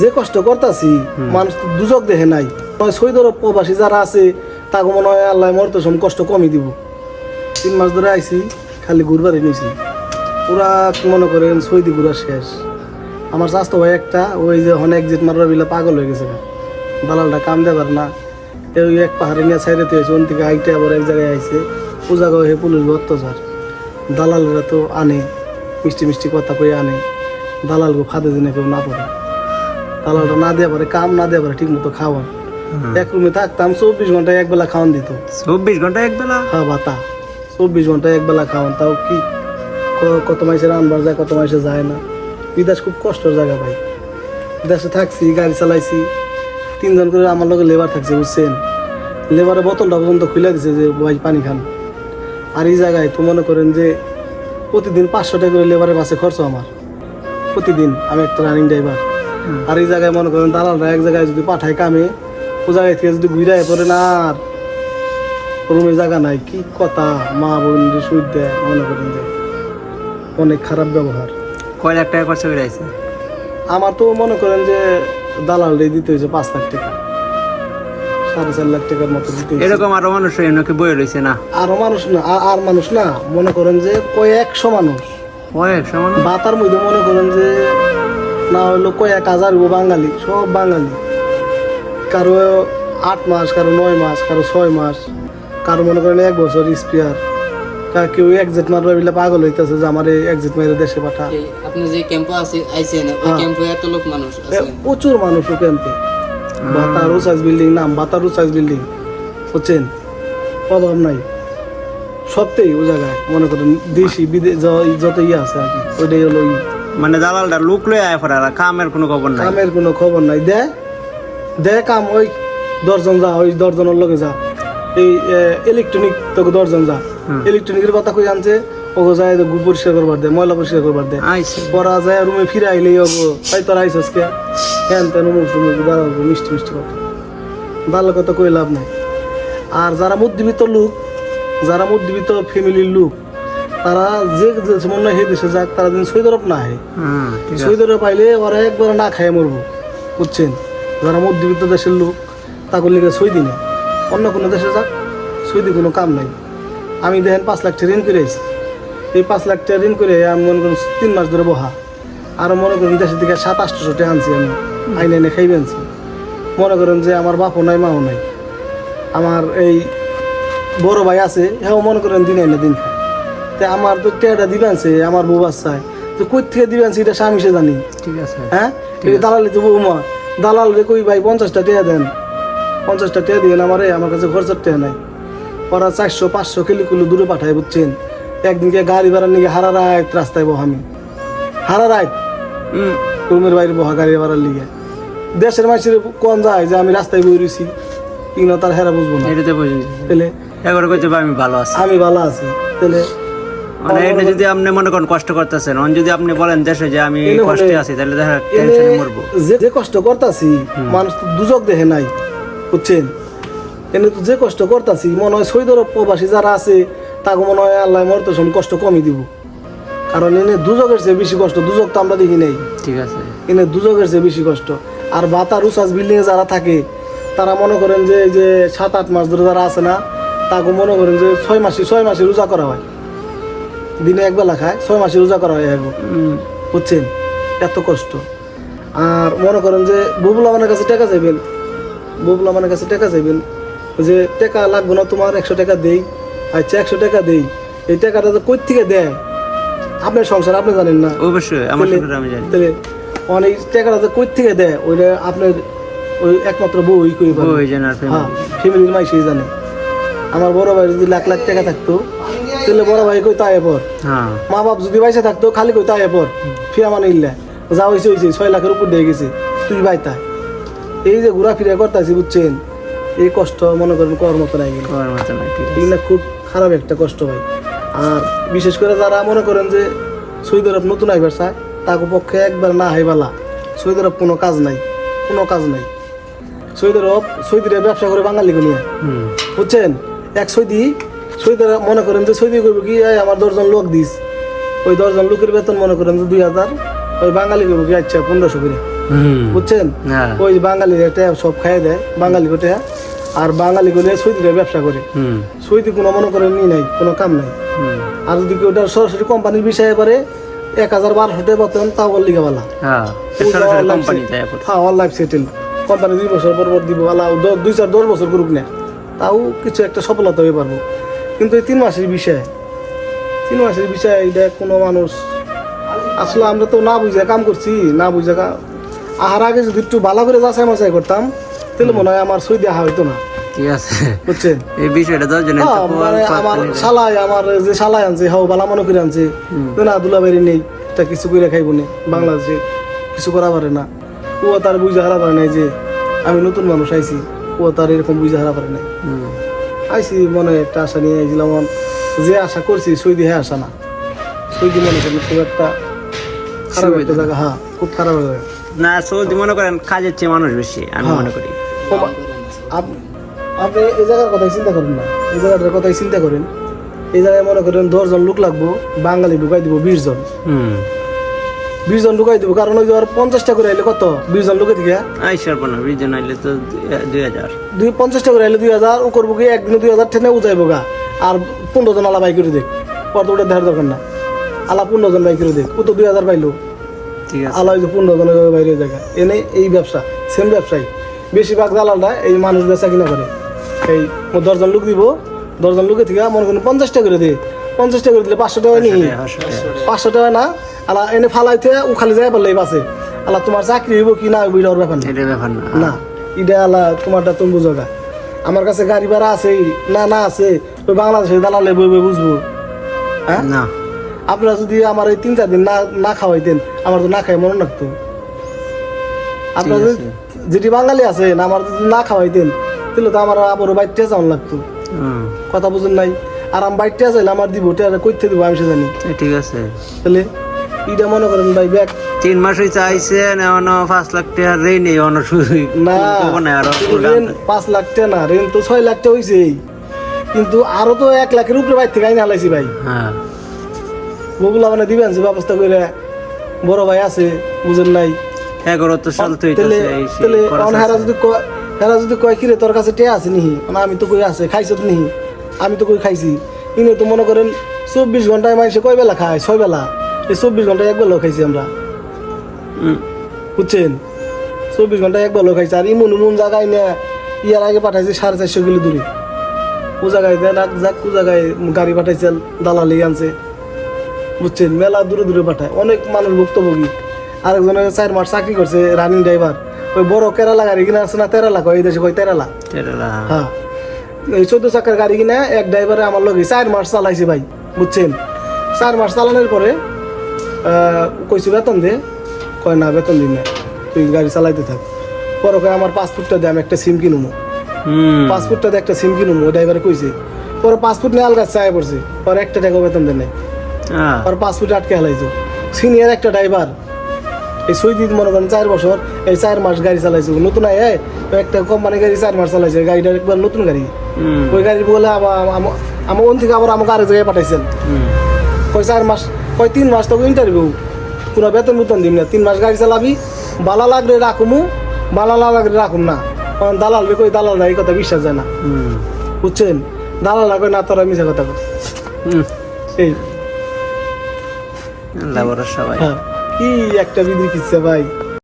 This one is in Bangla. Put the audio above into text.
যে কষ্ট করতাছি মানুষ তো দুজক দেখে নাই। নয় সৈদর প্রবাসী যারা আছে তাকে মনে হয় আল্লাহ মরতে সম কষ্ট কমই দিব। তিন মাস ধরে আইছি খালি ঘুরবারই নিয়েছি পুরা মনে করেন সৈদি ঘুরা শেষ। আমার স্বাস্থ্য ভাই একটা ওই যে অনেক জিত মারবার বিলা পাগল হয়ে গেছে দালালটা কাম দেবার না। এই এক পাহাড়ে নিয়ে সাইডে হয়েছে ওন থেকে আইটে আবার এক জায়গায় আইছে। পূজা হে পুলিশ অত্যাচার। দালালরা তো আনে মিষ্টি মিষ্টি কথা কই আনে। দালালকে ফাঁদে দিনে কেউ না পড়ে। দালালটা না দেওয়া পারে কাম না দেওয়া পারে ঠিক মতো খাওয়ান এক রুমে থাকতাম চব্বিশ ঘন্টায় এক বেলা খাওয়ান দিত। চব্বিশ ঘণ্টা এক বেলা? হ্যাঁ ভাতা চব্বিশ ঘন্টায় এক বেলা খাওয়ান তাও কি? ক- কত মাসে রান্নার যায় কত মাসে যায় না। বিদেশ খুব কষ্টের জায়গা ভাই। বিদেশে থাকছি গাড়ি চালাইছি। তিনজন করে আমার লগে লেবার থাকছে বুঝছেন? লেবারের বোতলটা পর্যন্ত খুলে দিছে যে ভাই পানি খান। আর এই জায়গায় তো মনে করেন যে প্রতিদিন পাঁচশো টাকা করে লেবারের বাসে খরচ আমার। প্রতিদিন আমি একটা রানিং ড্রাইভার আর এই জায়গায় মনে করেন দালালরা এক জায়গায় যদি পাঠায় কামে ও জায়গায় থেকে যদি ঘুরায় পড়ে না আর রুমে জায়গা নাই কি কথা? মা বোন সুদ দেয় মনে করেন যে অনেক খারাপ ব্যবহার। কয় লাখ টাকা খরচা করে আইছে? আমার তো মনে করেন যে দালাল রে দিতে হয়েছে পাঁচ লাখ টাকা। সাড়ে চার লাখ টাকার মতো দিতে এরকম আরও মানুষ এনাকে বয়ে রয়েছে না? আরও মানুষ না আর- মানুষ না মনে করেন যে কয়েকশো মানুষ। কয়েক সমান বাতার মধ্যে মনে করেন যে না হলো কয়েক হাজার গো বাঙালি সব বাঙালি। কারও আট মাস কারও নয় মাস কারও ছয় মাস কারও মনে করেন এক বছর স্পিয়ার কেউ একজেট মারবার বিলে পাগল হইতেছে যে আমার একজেট মেরে দেশে পাঠা। আপনি যে ক্যাম্পে আছে আইছেন ওই। ক্যাম্পে এত লোক মানুষ আছে প্রচুর মানুষ ও ক্যাম্পে বাতারু সাইজ বিল্ডিং নাম বাতারু সাইজ বিল্ডিং বুঝছেন? অভাব নাই। সবতেই ও জায়গায় মনে করেন দেশি বিদেশ যত ইয়ে আছে আর কি ওইটাই হলো মানে দালালটা লোক লয়ে আয় পড়া কামের কোনো খবর নাই। কামের কোনো খবর নাই। দে দে কাম ওই দশজন যা ওই দশজনের লগে যা। এই ইলেকট্রনিক তোকে দশজন যা। ইলেকট্রনিকের কথা কই আনছে? ওকে যায় গু পরিষ্কার করবার দে ময়লা পরিষ্কার করবার দে। আইছে। পরা যায় রুমে ফিরে আইলেই ওগো তাই তোর আইসস কে হ্যান তেন মিষ্টি মিষ্টি কথা ভালো কথা কই লাভ নাই। আর যারা মধ্যবিত্ত লোক যারা মধ্যবিত্ত ফ্যামিলির লোক তারা যে মনে হয় সেই দেশে যাক তারা দিন সৈদরফ না হয় ঠিক পাইলে ওরা একবার না খায় মরবো বুঝছেন? যারা মধ্যবিত্ত দেশের লোক তাকে লিখে সৈদি না। অন্য কোনো দেশে যাক সৈদি কোনো কাম নাই। আমি দেখেন পাঁচ লাখ টাকা ঋণ করে আইছি। এই পাঁচ লাখ টাকা ঋণ করে আমি মনে করেন তিন মাস ধরে বহা। আর মনে করেন দেশের দিকে সাত আটশো টাকা আনছি আমি আইনে এনে খাইবে আনছি। মনে করেন যে আমার বাপও নাই মাও নাই। আমার এই বড় ভাই আছে হ্যাঁ মনে করেন দিন এনে দিন খায়। তা আমার তো টেয়াটা দিবেন সে আমার বউ বাচ্চায়। তো কই থেকে দিবেন সেটা স্বামী সে জানি। ঠিক আছে। হ্যাঁ? দালালি তো বৌমা দালাল রে কই ভাই পঞ্চাশটা টেয়া দেন। পঞ্চাশটা টেয়া দিবেন আমারে আমার কাছে খরচার টেয়া নাই। ওরা চারশো পাঁচশো কিলো কিলো দূরে পাঠায় বুঝছেন? একদিনকে গাড়ি ভাড়া নিয়ে হারা রাত রাস্তায় বহ আমি। হারা রাত? হুম। রুমের বাইরে বহা গাড়ি ভাড়ার লিগে। দেশের মানুষের কোন যায় যে আমি রাস্তায় বই রয়েছি কিনা তার হেরা বুঝব না। তাহলে এবার কইতে আমি ভালো আছি। আমি ভালো আছি। তাহলে মানে এটা যদি আপনি মনে করেন কষ্ট করতেছেন অন যদি আপনি বলেন দেশে যে আমি কষ্টে আছি তাহলে দেখা টেনশনে মরবো। যে কষ্ট করতাছি মানুষ তো দুজক দেখে নাই বুঝছেন? এনে তো যে কষ্ট করতাছি মনে হয় সৈদর প্রবাসী যারা আছে তাকে মনে হয় আল্লাহ মরতে সম কষ্ট কমই দিব। কারণ এনে দুজকের চেয়ে বেশি কষ্ট দুজক তো আমরা দেখি নাই। ঠিক আছে। এনে দুজকের চেয়ে বেশি কষ্ট। আর বাতা রুসাস বিল্ডিং এ যারা থাকে তারা মনে করেন যে যে সাত আট মাস ধরে যারা আছে না তাকে মনে করেন যে ছয় মাসে ছয় মাসে রোজা করা হয়। দিনে একবেলা খায় ছয় মাসে রোজা করা হয় একবার বুঝছেন? এত কষ্ট। আর মনে করেন যে ববুল আমাদের কাছে টাকা চাইবেন ববুল আমাদের কাছে টাকা চাইবেন যে টাকা লাগবে না তোমার একশো টাকা দেই আচ্ছা একশো টাকা দেই এই টাকাটা তো কই থেকে দেয়? আপনার সংসার আপনি জানেন না। অবশ্যই আমার সংসার আমি জানি। তাহলে অনেক টাকাটা যে কই থেকে দেয় ওইটা আপনার ওই একমাত্র বউই কই পারে। ফ্যামিলির মাইসেই জানে। আমার বড় ভাই যদি লাখ লাখ টাকা থাকতো তাহলে বড় ভাই কই তাই পর হ্যাঁ। মা বাপ যদি বাইসে থাকতো খালি কই তাই পর ফিয়া মানে ইল্লা। যা হয়েছে হয়েছে ছয় লাখের উপর দিয়ে গেছে। তুই বাইতা এই যে ঘোরা ফিরা করতেছি বুঝছেন? এই কষ্ট মনে করেন করার মতো নাই। এগুলো খুব খারাপ একটা কষ্ট হয় আর বিশেষ করে যারা মনে করেন যে সৌদি আরব নতুন আইবার চায় তাকে পক্ষে একবার না হাইবালা। সৌদি আরব কোনো কাজ নাই কোনো কাজ নাই। সৌদি আরব ব্যবসা করে বাঙালি নিয়ে। হুম। বুঝছেন? এক সৌদি সৌদি মনে করেন যে সৌদি করব কি আমার দশজন লোক দিস। ওই দশজন লোকের বেতন মনে করেন যে দুই হাজার ওই বাঙালি করব কি আচ্ছা পনেরোশো করে। বুঝছেন? ওই বাঙালি এটা সব খাইয়ে দেয় বাঙালি গোটে আর বাঙালি গুলো সৌদিরা ব্যবসা করে। সৌদি কোনো মনে করেন নি নাই কোনো কাম নাই। আর যদি কেউ ওটা সরাসরি কোম্পানির বিষয়ে পারে এক হাজার বারোশো টাকা পাতেন তাও বল লিখে বলা। হ্যাঁ অল লাইফ সেটেল কোম্পানি দুই বছর পর পর দিব আলা দুই চার দশ বছর করুক না। তাও কিছু একটা সফলতা হয়ে পারব। কিন্তু এই তিন মাসের বিষয়। তিন মাসের বিষয় এটা কোনো মানুষ আসলে আমরা তো না বুঝে কাম করছি না বুঝে আহার আগে যদি একটু ভালো করে যাচাই মাচাই করতাম তাহলে মনে হয় আমার সই দেওয়া হইতো না। ঠিক আছে। বুঝছেন? এই বিষয়টা হ্যাঁ, মানে আমার আমার যে আনছে হাও বালা মনে করে আনছে। না দুলাবাড়ি নেই তা কিছু করে খাইব না। বাংলাদেশে কিছু করা পারে না। ও তার বুঝে হারা পারে নাই যে আমি নতুন মানুষ আইছি ও তার এরকম বুঝে হারা পারে নাই। আইছি মনে একটা আশা নিয়ে আইছিলাম যে আশা করছি সৈদি হ্যাঁ আশা না। সৈদি মনে করেন খুব একটা খারাপ একটা জায়গা হ্যাঁ খুব খারাপ জায়গা। না সৌদি মনে করেন কাজের চেয়ে মানুষ বেশি আমি হ্যাঁ। মনে করি। আপ- আপনি এই জায়গার কথাই চিন্তা করেন না। এই জায়গাটার কথাই চিন্তা করেন। এই জায়গায় মনে করেন দশজন লোক লাগবো বাঙালি ঢুকাই দিব বিশ জন। হুম। বিশ জন ঢুকাই দিব কারণ ওই আর পঞ্চাশটা করে আইলে কত? বিশ জন লোকে থেকে আইসার পর না বিজন আইলে তো দুই- হাজার। দুই পঞ্চাশটা করে আইলে দুই হাজার ও করব কি একদিনে দুই হাজার ঠেনে উজাইবো গা। আর পনেরো জন আলা বাই করে দেখ কত ওটা দেখার দরকার না। আলা পনেরো জন বাই করে দেখ ও তো দুই হাজার পাইলো। ঠিক আছে। আলা যে পনেরো জনের বাইরে জায়গা। এনে এই ব্যবসা সেম ব্যবসায়ী বেশিরভাগ দালালরা এই মানুষ বেচা কিনা করে। এই দশজন লোক দিব দশজন লোকে থেকে মনে করেন পঞ্চাশটা করে দে পঞ্চাশটা করে দিলে পাঁচশো টাকা নিই। পাঁচশো টাকা না আলা এনে ফালাইতে ও খালি যাই পারলে বাসে। আলা তোমার চাকরি হইব কি না হইব এটার ব্যাপার না। এটা আলা তোমারটা তুমি বুঝো। আমার কাছে গাড়ি ভাড়া আছে না না আছে ওই বাংলাদেশে দালালে বই বই বুঝব। হ্যাঁ? না। আপনারা যদি আমার এই তিন চার দিন না না খাওয়াইতেন আমার তো না খাই মনে রাখতো। আপনারা যেটি বাঙালি আছেন আমার যদি না খাওয়াইতেন তাহলে তো আমার আবার বাইরটা যাওয়ান লাগতো। কথা বুঝুন নাই? আর আমি বাইরটা চাইলে আমার দিব টেরা কইতে দিব আমি সে জানি। ঠিক আছে। তাহলে এটা মনে করেন ভাই ব্যাগ তিন মাস হয়েছে আইসেন এখন পাঁচ লাখ টাকা রেই নেই অন্য শুধু না রেন পাঁচ লাখ টাকা না রেন তো ছয় লাখ টাকা হয়েছে কিন্তু আরও তো এক লাখের উপরে বাইর থেকে আইনে হালাইছি ভাই। হ্যাঁ। ওগুলা মানে দিবেন যে ব্যবস্থা করে বড় ভাই আছে বুঝেন নাই। এগারো তো চলতে তাহলে তাহলে অন যদি কয় হেরা যদি কয় কিরে তোর কাছে টে আছে নিহি? আমি তো কই আছে খাইছত নিহি। আমি তো কই খাইছি। ইনে তো মনে করেন চব্বিশ ঘন্টায় মানুষে কয় বেলা খায়? ছয় বেলা। এই চব্বিশ ঘন্টায় এক বেলাও খাইছি আমরা। বুঝছেন? চব্বিশ ঘন্টায় এক বেলাও খাইছি। আর ইমন উমন জায়গায় না ইয়ার আগে পাঠাইছে সাড়ে চারশো কিলো দূরে ও জায়গায় দেন এক যাক ও জায়গায় গাড়ি পাঠাইছে দালালি আনছে। বুঝছেন? মেলা দূরে দূরে পাঠায়। অনেক মানুষ ভুক্তভোগী। আরেকজনের চার মাস চাকরি করছে রানিং ড্রাইভার ওই বড় কেরালা গাড়ি কিনা আছে না তেরালা? কয় এই দেশে কয় তেরালা? তেরোলা, হ্যাঁ। এই চোদ্দ চাকার গাড়ি কিনা এক ড্রাইভারে আমার লগে চার মাস চালাইছে ভাই বুঝছেন? চার মাস চালানোর পরে কইছি বেতন দে। কয় না বেতন দিন না তুই গাড়ি চালাইতে থাক। পরে কয় আমার পাসপোর্টটা দে আমি একটা সিম কিনুমো। পাসপোর্টটা দে একটা সিম কিনুমো ড্রাইভারে কইছে। পরে পাসপোর্ট নিয়ে আলগা চায় পড়ছে পরে একটা টাকা বেতন দেয় নাই। আর পাসপোর্ট আটকে হালাইছো। সিনিয়র একটা ড্রাইভার এই সৈদিদ মনে করেন চার বছর এই চার মাস গাড়ি চালাইছো। নতুন আয় একটা কোম্পানি গাড়ি চার মাস চালাইছে গাড়িটা একবার নতুন গাড়ি। ওই গাড়ি বলে আমার ওন থেকে আবার আমাকে আরেক জায়গায় পাঠাইছেন। কয় চার মাস কয় তিন মাস তো ইন্টারভিউ পুরো বেতন বেতন দিম না। তিন মাস গাড়ি চালাবি বালা লাগলে রাখুমু বালা লাগলে রাখুম না। কারণ দালাল রে কই দালাল না এই কথা বিশ্বাস যায় না। বুঝছেন? দালাল না কই না তোরা মিশা কথা। এই। আল্লাহ ভরসা ভাই। হ্যাঁ। কি একটা বিধি কিচ্ছে ভাই?